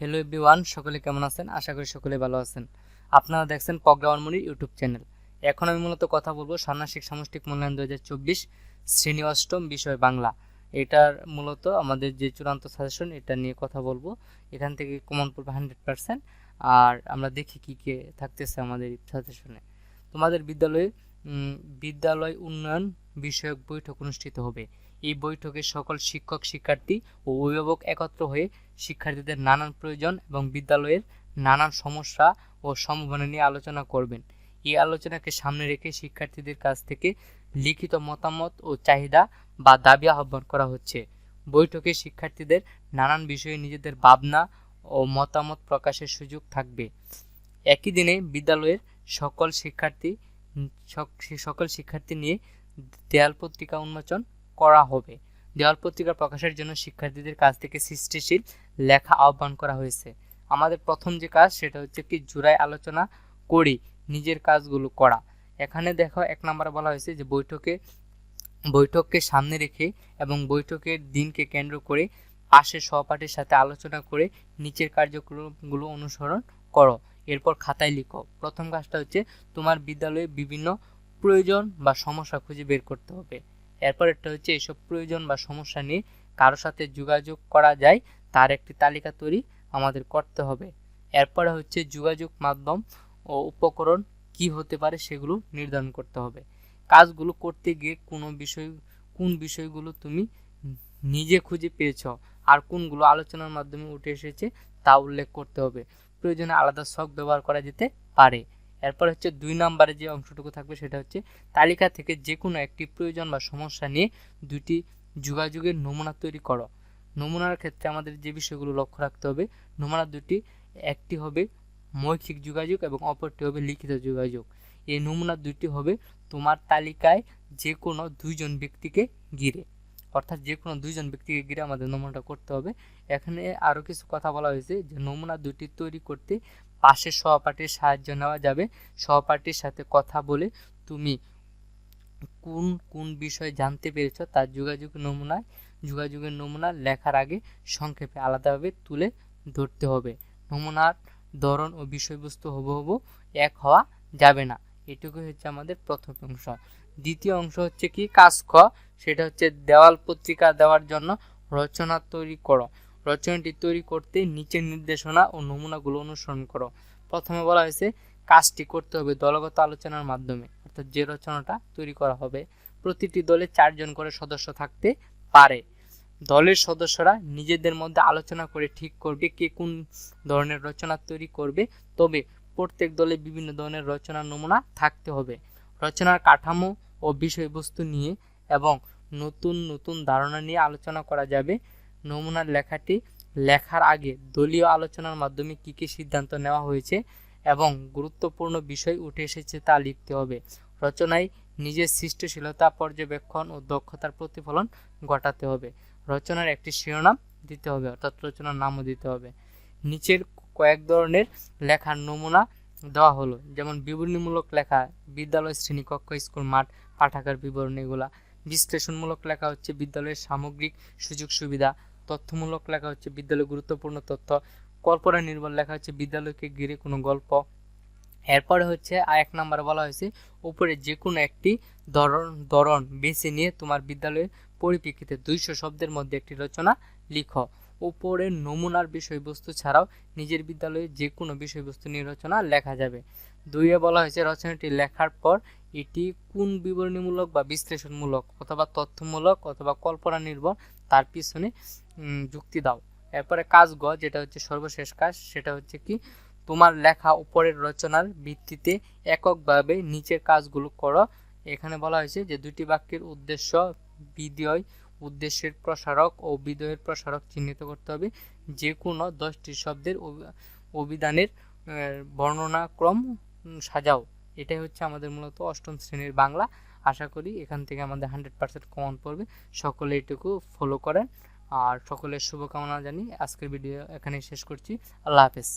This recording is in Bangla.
হ্যালো এভরিওয়ান সকলে কেমন আছেন? আশা করি সকলে ভালো আছেন। আপনারা দেখছেন পগ্রাওয়ান মুড়ির ইউটিউব চ্যানেল। এখন আমি মূলত কথা বলব ষান্মাসিক সামষ্টিক মূল্যায়ন দু হাজার চব্বিশ শ্রেণি অষ্টম বিষয় বাংলা। এটার মূলত আমাদের যে চূড়ান্ত সাজেশন এটা নিয়ে কথা বলব। এখান থেকে কমন পড়বে হান্ড্রেড পার্সেন্ট আর আমরা দেখি কী কে থাকতেছে আমাদের সাজেশনে তোমাদের বিদ্যালয়ে বিদ্যালয় উন্নয়ন বিষয়ক বৈঠক অনুষ্ঠিত হবে। এই বৈঠকে সকল শিক্ষক, শিক্ষার্থী ও অভিভাবক একত্র হয়ে শিক্ষার্থীদের নানান প্রয়োজন এবং বিদ্যালয়ের নানান সমস্যা ও সম্ভাবনা নিয়ে আলোচনা করবেন। এই আলোচনাকে সামনে রেখে শিক্ষার্থীদের কাছ থেকে লিখিত মতামত ও চাহিদা বা দাবি আহ্বান করা হচ্ছে। বৈঠকে শিক্ষার্থীদের নানান বিষয়ে নিজেদের ভাবনা ও মতামত প্রকাশের সুযোগ থাকবে। একই দিনে বিদ্যালয়ের সকল শিক্ষার্থী সকল শিক্ষার্থী নিয়ে দেয়াল পত্রিকা উন্মোচন করা হবে। দেওয়াল পত্রিকা প্রকাশের জন্য শিক্ষার্থীদের কাছ থেকে সৃষ্টিশীল লেখা আহ্বান করা হয়েছে। আমাদের প্রথম যে কাজ সেটা হচ্ছে কি জুড়ায় আলোচনা করি, নিজের কাজগুলো করা। এখানে দেখো এক নম্বরে বলা হয়েছে যে বৈঠকে, বৈঠককে সামনে রেখে এবং বৈঠকের দিনকে কেন্দ্র করে পাশের সহপাঠীর সাথে আলোচনা করে নিচের কার্যক্রমগুলো অনুসরণ করো। এরপর খাতায় লিখো। প্রথম কাজটা হচ্ছে তোমার বিদ্যালয়ে বিভিন্ন প্রয়োজন বা সমস্যা খুঁজে বের করতে হবে। এরপর একটা হচ্ছে এসব প্রয়োজন বা সমস্যা নিয়ে কারও সাথে যোগাযোগ করা যায়, তার একটি তালিকা তৈরি আমাদের করতে হবে। এরপরে হচ্ছে যোগাযোগ মাধ্যম ও উপকরণ কি হতে পারে সেগুলো নির্ধারণ করতে হবে। কাজগুলো করতে গিয়ে কোনো বিষয়, কোন বিষয়গুলো তুমি নিজে খুঁজে পেয়েছ আর কোনগুলো আলোচনার মাধ্যমে উঠে এসেছে তা উল্লেখ করতে হবে। প্রয়োজনে আলাদা শখ ব্যবহার করা যেতে পারে। এরপর হচ্ছে দুই নম্বরে যে অংশটুকু থাকবে সেটা হচ্ছে তালিকা থেকে যে কোনো একটি প্রয়োজন বা সমস্যা নিয়ে দুটি যোগাযোগের নমুনা তৈরি করো। নমুনার ক্ষেত্রে আমাদের যে বিষয়গুলো লক্ষ্য রাখতে হবে, নমুনা দুটি, একটি হবে মৌখিক যোগাযোগ এবং অপরটি হবে লিখিত যোগাযোগ। এই নমুনা দুটি হবে তোমার তালিকায় যে কোনো দুইজন ব্যক্তিকে ঘিরে। অর্থাৎ যে কোনো দুইজন ব্যক্তিকে ঘিরে আমাদের নমুনাটা করতে হবে। এখানে আরও কিছু কথা বলা হয়েছে যে, নমুনা দুটি তৈরি করতে পাশের সহপাঠীর সাহায্য নেওয়া যাবে। সহপাঠীর সাথে কথা বলে তুমি কোন কোন বিষয় জানতে পেরেছ তার যোগাযোগ নমুনায় যোগাযোগের নমুনা লেখার আগে সংক্ষেপে আলাদাভাবে তুলে ধরতে হবে। নমুনার ধরন ও বিষয়বস্তু হবহু এক হওয়া যাবে না। এটুকুই হচ্ছে আমাদের প্রথম অংশ। দ্বিতীয় অংশ হচ্ছে কি, কাজ খ, সেটা হচ্ছে দেওয়াল পত্রিকা দেওয়ার জন্য রচনা তৈরি করো। রচনাটি তৈরি করতে নিচের নির্দেশনা ও নমুনাগুলো অনুসরণ করো। প্রথমে বলা হয়েছে, কাজটি করতে হবে দলগত আলোচনার মাধ্যমে, অর্থাৎ যে রচনাটা তৈরি করা হবে। প্রতিটি দলে চারজন করে সদস্য থাকতে পারে। দলের সদস্যরা নিজেদের মধ্যে আলোচনা করে ঠিক করবে কে কোন ধরনের রচনা তৈরি করবে। তবে প্রত্যেক দলে বিভিন্ন ধরনের রচনার নমুনা থাকতে হবে। রচনার কাঠামো ও বিষয়বস্তু নিয়ে এবং নতুন নতুন ধারণা নিয়ে আলোচনা করা যাবে। নমুনার লেখাটি লেখার আগে দলীয় আলোচনার মাধ্যমে কী কী সিদ্ধান্ত নেওয়া হয়েছে এবং গুরুত্বপূর্ণ বিষয় উঠে এসেছে তা লিখতে হবে। রচনায় নিজের সৃষ্টিশীলতা, পর্যবেক্ষণ ও দক্ষতার প্রতিফলন ঘটাতে হবে। রচনার একটি শিরোনাম দিতে হবে, অর্থাৎ রচনার নামও দিতে হবে। নিচের কয়েক ধরনের লেখার নমুনা দেওয়া হলো, যেমন বিবরণীমূলক লেখা, বিদ্যালয় শ্রেণীকক্ষ, স্কুল মাঠ পাঠাগার বিবরণ এগুলা। বিশ্লেষণমূলক লেখা হচ্ছে বিদ্যালয়ের সামগ্রিক সুযোগ সুবিধা, তথ্যমূলক লেখা হচ্ছে বিদ্যালয়ের গুরুত্বপূর্ণ তথ্য, কল্পনা নির্ভর লেখা হচ্ছে বিদ্যালয়কে ঘিরে কোনো গল্প। এরপরে হচ্ছে এক নম্বরে বলা হয়েছে, উপরে যে কোনো একটি ধরন ধরন বেছে নিয়ে তোমার বিদ্যালয়ের পরিপ্রেক্ষিতে দুইশো শব্দের মধ্যে একটি রচনা লিখো। উপরের নমুনার বিষয়বস্তু ছাড়াও নিজের বিদ্যালয়ে যে কোনো বিষয়বস্তু নিয়ে রচনা লেখা যাবে। দুইয়ে বলা হয়েছে রচনাটি লেখার পর এটি কোন বিবরণীমূলক বা বিশ্লেষণমূলক অথবা তথ্যমূলক অথবা কল্পনা নির্ভর তার পিছনে যুক্তি দাও। এরপরে কাজ গ, যেটা হচ্ছে সর্বশেষ কাজ, সেটা হচ্ছে কি, তোমার লেখা উপরের রচনার ভিত্তিতে এককভাবে নিচের কাজগুলো করো। এখানে বলা হয়েছে যে দুটি বাক্যের উদ্দেশ্য বিধেয় উদ্দেশ্যের প্রসারক ও বিধেয়ের প্রসারক চিহ্নিত করতে হবে। যে কোনো দশটি শব্দের অভি- অভিধানের বর্ণনাক্রম সাজাও। এটাই হচ্ছে আমাদের মূলত অষ্টম শ্রেণির বাংলা। আশা করি এখান থেকে আমাদের হান্ড্রেড পার্সেন্ট কমন পড়বে। সকলে এটুকু ফলো করেন। আর সকলের শুভকামনা জানি আজকের ভিডিও এখানেই শেষ করছি। আল্লাহ হাফেজ।